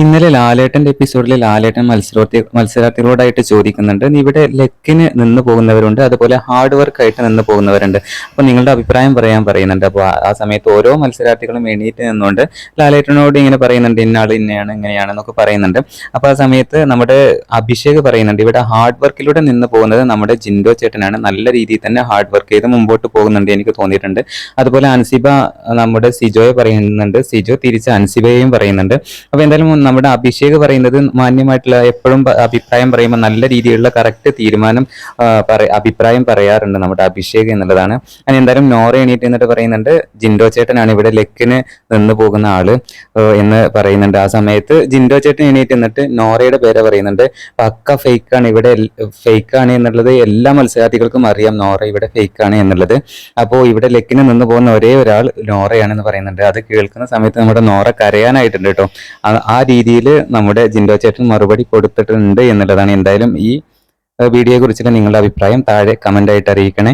ഇന്നലെ ലാലേട്ടന്റെ എപ്പിസോഡിൽ ലാലേട്ടൻ മത്സരാർത്ഥി മത്സരാർത്ഥികളോടായിട്ട് ചോദിക്കുന്നുണ്ട്. ഇവിടെ ലെക്കിന് നിന്ന് പോകുന്നവരുണ്ട് അതുപോലെ ഹാർഡ് വർക്ക് ആയിട്ട് നിന്ന് പോകുന്നവരുണ്ട്. അപ്പോൾ നിങ്ങളുടെ അഭിപ്രായം പറയാൻ പറയുന്നുണ്ട്. അപ്പോൾ ആ സമയത്ത് ഓരോ മത്സരാർത്ഥികളും എണീറ്റ് നിന്നുകൊണ്ട് ലാലേട്ടനോട് ഇങ്ങനെ പറയുന്നുണ്ട് ഇന്നയാൾ ഇന്നയാണ് ഇങ്ങനെയാണെന്നൊക്കെ പറയുന്നുണ്ട്. അപ്പോൾ ആ സമയത്ത് നമ്മുടെ അഭിഷേക് പറയുന്നുണ്ട് ഇവിടെ ഹാർഡ് വർക്കിലൂടെ നിന്ന് പോകുന്നത് നമ്മുടെ ജിൻഡോ ചേട്ടനാണ്. നല്ല രീതിയിൽ തന്നെ ഹാർഡ് വർക്ക് ചെയ്ത് മുമ്പോട്ട് പോകുന്നുണ്ട് എനിക്ക് തോന്നിയിട്ടുണ്ട്. അതുപോലെ അൻസിബ നമ്മുടെ സിജോയെ പറയുന്നുണ്ട്. സിജോ തിരിച്ച് അൻസിബയെയും പറയുന്നുണ്ട്. അപ്പോൾ എന്തായാലും നമ്മുടെ അഭിഷേക് പറയുന്നത് മാന്യമായിട്ടുള്ള എപ്പോഴും അഭിപ്രായം പറയുമ്പോൾ നല്ല രീതിയിലുള്ള കറക്റ്റ് തീരുമാനം അഭിപ്രായം പറയാറുണ്ട് നമ്മുടെ അഭിഷേക് എന്നുള്ളതാണ്. ഞാൻ എന്തായാലും നോറ എണീറ്റ് എന്നിട്ട് പറയുന്നുണ്ട് ജിൻഡോ ചേട്ടനാണ് ഇവിടെ ലെക്കിന് നിന്ന് പോകുന്ന ആൾ എന്ന് പറയുന്നുണ്ട്. ആ സമയത്ത് ജിൻഡോ ചേട്ടൻ എണീറ്റ് എന്നിട്ട് നോറയുടെ പേര് പറയുന്നുണ്ട്. പക്ക ഫേക്കാണ് ഇവിടെ ഫേക്കാണ് എന്നുള്ളത് എല്ലാ മത്സരാർത്ഥികൾക്കും അറിയാം നോറ ഇവിടെ ഫേക്കാണ് എന്നുള്ളത്. അപ്പോൾ ഇവിടെ ലെക്കിന് നിന്ന് പോകുന്ന ഒരേ ഒരാൾ നോറയാണെന്ന് പറയുന്നുണ്ട്. അത് കേൾക്കുന്ന സമയത്ത് നമ്മുടെ നോറ കരയാനായിട്ടുണ്ട് കേട്ടോ. ആ രീതിയിൽ നമ്മുടെ ജിൻഡോ ചേട്ടൻ മറുപടി കൊടുത്തിട്ടുണ്ട് എന്നുള്ളതാണ് എന്തായാലും ഈ വീഡിയോയെ കുറിച്ചുള്ള നിങ്ങളുടെ അഭിപ്രായം. താഴെ കമന്റ് ആയിട്ട് അറിയിക്കണേ.